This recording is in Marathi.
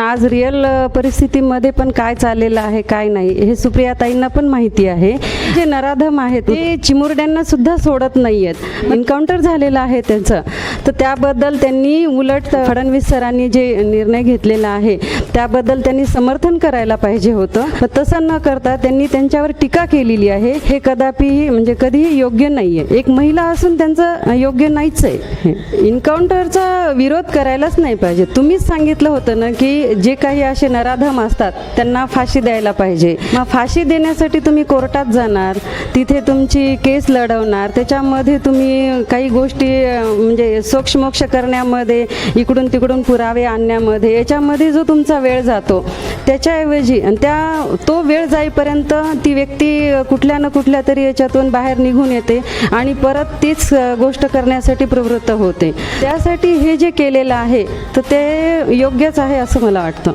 आज रिअल परिस्थितीमध्ये पण काय चाललेलं आहे काय नाही हे सुप्रियाताईंना पण माहिती आहे. जे नराधम आहेत ते चिमुरड्यांना सुद्धा सोडत नाही आहेत एन्काउंटर झालेलं आहे त्यांचं. तर त्याबद्दल त्यांनी उलट फडणवीस सरांनी जे निर्णय घेतलेला आहे त्याबद्दल त्यांनी समर्थन करायला पाहिजे होतं. तसं न करता त्यांनी त्यांच्यावर टीका केलेली आहे. हे कदापिही म्हणजे कधीही योग्य नाही आहे एक महिला असून त्यांचं योग्य नाहीच आहे. इन्काउंटरचा विरोध करायलाच नाही पाहिजे. तुम्हीच सांगितलं होतं ना की जे काही असे नराधम असतात त्यांना फाशी द्यायला पाहिजे. मग फाशी देण्यासाठी तुम्ही कोर्टात जाणार तिथे तुमची केस लढवणार त्याच्यामध्ये तुम्ही काही गोष्टी म्हणजे सोक्षमोक्ष करण्यामध्ये इकडून तिकडून पुरावे आणण्यामध्ये याच्यामध्ये जो तुमचा वेळ जातो. त्याच्याऐवजी आणि त्या तो वेळ जाईपर्यंत ती व्यक्ती कुठल्या ना कुठल्या तरी याच्यातून बाहेर निघून येते आणि परत तीच गोष्ट करण्यासाठी प्रवृत्त होते. त्यासाठी हे जे केलेलं आहे तर ते योग्यच आहे असं मला वाटतं.